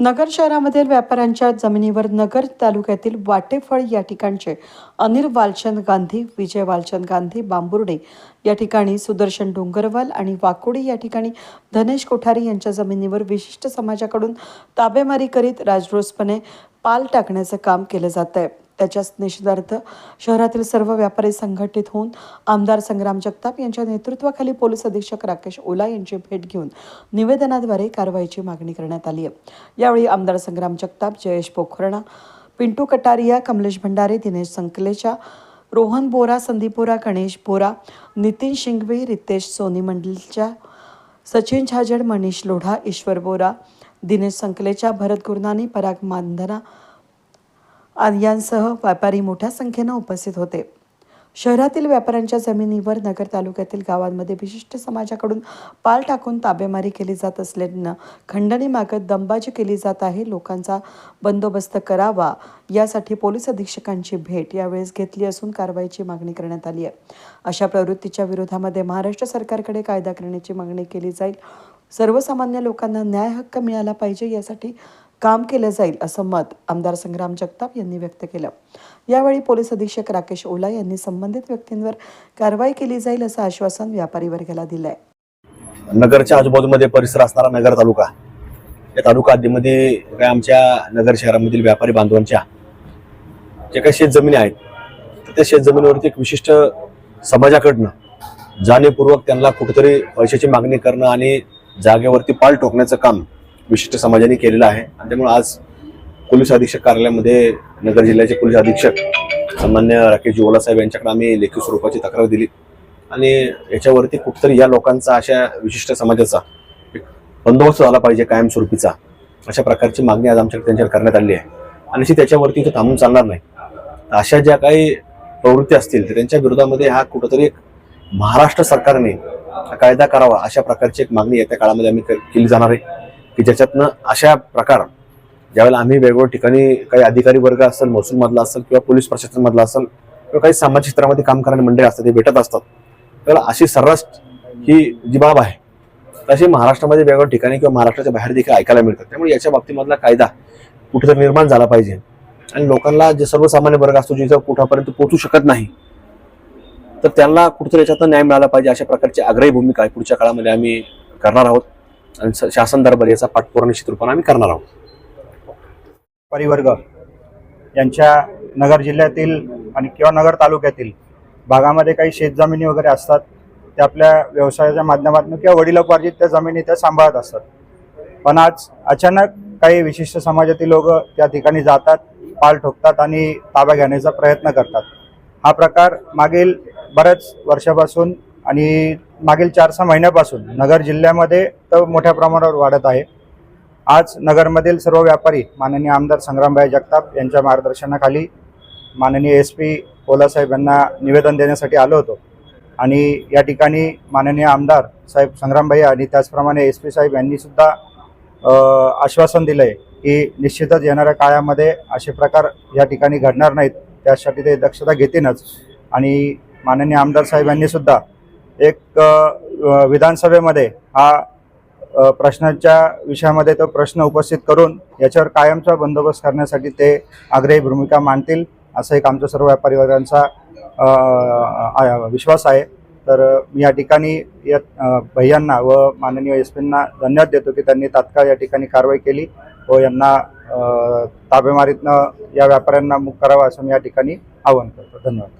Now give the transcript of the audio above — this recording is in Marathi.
नगर शहरामधील व्यापाऱ्यांच्या जमिनीवर नगर तालुक्यातील वाटेफळ या ठिकाणचे अनिल वालचंद गांधी विजय वालचंद गांधी बांबुर्डे या ठिकाणी सुदर्शन डोंगरवाल आणि वाकोडी या ठिकाणी धनेश कोठारी यांच्या जमिनीवर विशिष्ट समाजाकडून ताबेमारी करीत राजरोसपणे पाल टाकण्याचं काम केलं जात आहे त्याच्याच निषेधार्थ शहरातील सर्व व्यापारी संघटित होऊन आमदार संग्राम जगताप यांच्या नेतृत्वाखाली पोलीस अधीक्षक राकेश ओला यांची भेट घेऊन निवेदनाद्वारे कारवाईची मागणी करण्यात आली आहे. यावेळी आमदार संग्राम जगताप जयेश पोखरणा पिंटू कटारिया कमलेश भंडारे दिनेश संकलेचा रोहन बोरा संदीप बोरा गणेश बोरा नितीन शिंगवे रितेश सोनी मंडलच्या सचिन झाजड मनीष लोढा ईश्वर बोरा दिनेश संकलेचा भरत गुरनानी पराग मानधना यांसह व्यापारी मोठ्या संख्येनं उपस्थित होते. शहरातील व्यापाऱ्यांच्या जमिनीवर नगर तालुक्यातील गावांमध्ये विशिष्ट समाजाकडून पाल टाकून ताबेमारी केली जात असल्यानं खंडणी मागत दंबाजी केली जात आहे. लोकांचा बंदोबस्त करावा यासाठी पोलीस अधीक्षकांची भेट यावेळेस घेतली असून कारवाईची मागणी करण्यात आली आहे. अशा प्रवृत्तीच्या विरोधामध्ये महाराष्ट्र सरकारकडे कायदा करण्याची मागणी केली जाईल. सर्वसामान्य लोकांना न्याय हक्क मिळाला पाहिजे यासाठी काम केलं जाईल असं मत आमदार संग्राम जगताप यांनी व्यक्त केलं. यावेळी पोलीस अधीक्षक राकेश ओला यांनी संबंधित व्यक्तींवर कारवाई केली जाईल असं आश्वासन व्यापारी वर्गाला दिलं आहे नगरच्या आजूबाजूमध्ये परिसर असणारा नगर तालुका या तालुका हद्दीमध्ये काय आमच्या नगर शहरामधील व्यापारी बांधवांच्या जे काही शेतजमिनी आहेत त्या शेतजमिनीवरती एक विशिष्ट समाजाकडनं जाणीवपूर्वक त्यांना कुठेतरी पैशाची मागणी करणं आणि जागेवरती पाल ठोकण्याचं काम विशिष्ट समाजाने केलेलं आहे. आणि त्यामुळे आज पोलीस अधीक्षक कार्यालयामध्ये नगर जिल्ह्याचे पोलीस अधीक्षक सामान्य राकेश जिवला साहेब यांच्याकडे आम्ही लेखी स्वरूपाची तक्रार दिली. आणि याच्यावरती कुठतरी या लोकांचा अशा विशिष्ट समाजाचा एक बंदोबस्त झाला पाहिजे कायमस्वरूपीचा. अशा प्रकारची मागणी आज आमच्याकडे त्यांच्यावर करण्यात आली आहे. आणि अशी त्याच्यावरती इथं थांबून चालणार नाही. तर अशा ज्या काही प्रवृत्ती असतील तर त्यांच्या विरोधामध्ये हा कुठंतरी एक महाराष्ट्र सरकारने कायदा करावा अशा प्रकारची एक मागणी येत्या काळामध्ये आम्ही क- केली जाणार आहे. की ज्याच्यातनं अशा प्रकार ज्यावेळेला आम्ही वेगवेगळ्या ठिकाणी काही अधिकारी वर्ग असेल महसूलमधला असेल किंवा पोलीस प्रशासनमधला असेल किंवा काही सामाजिक क्षेत्रामध्ये काम करणारे मंडळी असतात ते भेटत असतात तर अशी सर्रास ही जी बाब आहे तशी महाराष्ट्रामध्ये वेगवेगळ्या ठिकाणी किंवा महाराष्ट्राच्या बाहेर देखील ऐकायला मिळतात. त्यामुळे याच्या बाबतीमधला कायदा कुठेतरी निर्माण झाला पाहिजे आणि लोकांना जे सर्वसामान्य वर्ग असतो जिथं कुठापर्यंत पोहोचू शकत नाही तर त्यांना कुठेतरी याच्यातनं न्याय मिळाला पाहिजे अशा प्रकारची आग्रही भूमिका आहे पुढच्या काळामध्ये आम्ही करणार आहोत. आणि शासन दरबार याचा पाठपुरावा निश्चित रूपाने आम्ही करणार आहोत. परिवर्ग यांच्या नगर जिल्ह्यातील आणि किंवा नगर तालुक्यातील भागामध्ये काही शेतजमिनी वगैरे असतात त्या आपल्या व्यवसायाच्या माध्यमातून किंवा वडिलोपार्जित त्या जमिनी त्या सांभाळत असतात. पण आज अचानक काही विशिष्ट समाजातील लोक त्या ठिकाणी जातात पाल ठोकतात आणि ताबा घेण्याचा प्रयत्न करतात. हा प्रकार मागील बऱ्याच वर्षापासून आणि मागील चार सहा महिन्यापासून नगर जिल्ह्यामध्ये तर मोठ्या प्रमाणावर वाढत आहे. आज नगरमधील सर्व व्यापारी माननीय आमदार संग्रामभाई जगताप यांच्या मार्गदर्शनाखाली माननीय एस पी साहेब यांना निवेदन देण्यासाठी आलो होतो. आणि या ठिकाणी माननीय आमदार साहेब संग्रामभाई आणि त्याचप्रमाणे एस पी साहेब यांनीसुद्धा आश्वासन दिलं आहे की निश्चितच येणाऱ्या काळामध्ये असे प्रकार या ठिकाणी घडणार नाहीत. त्यासाठी ते दक्षता घेतीलच. आणि माननीय आमदार साहेबांनीसुद्धा एक विधानसभेमध्ये हा प्रश्नाच्या विषयामध्ये तो प्रश्न उपस्थित करून याच्यावर कायमचा बंदोबस्त करण्यासाठी ते आग्रही भूमिका मांडतील असं एक आमच्या सर्व व्यापारी वर्गांचा विश्वास आहे. तर मी या ठिकाणी या भैयांना व माननीय एस पींना धन्यवाद देतो की त्यांनी तात्काळ या ठिकाणी कारवाई केली व यांना ताबेमारीतनं या व्यापाऱ्यांना मुक्त करावा असं मी या ठिकाणी आवाहन करतो. धन्यवाद.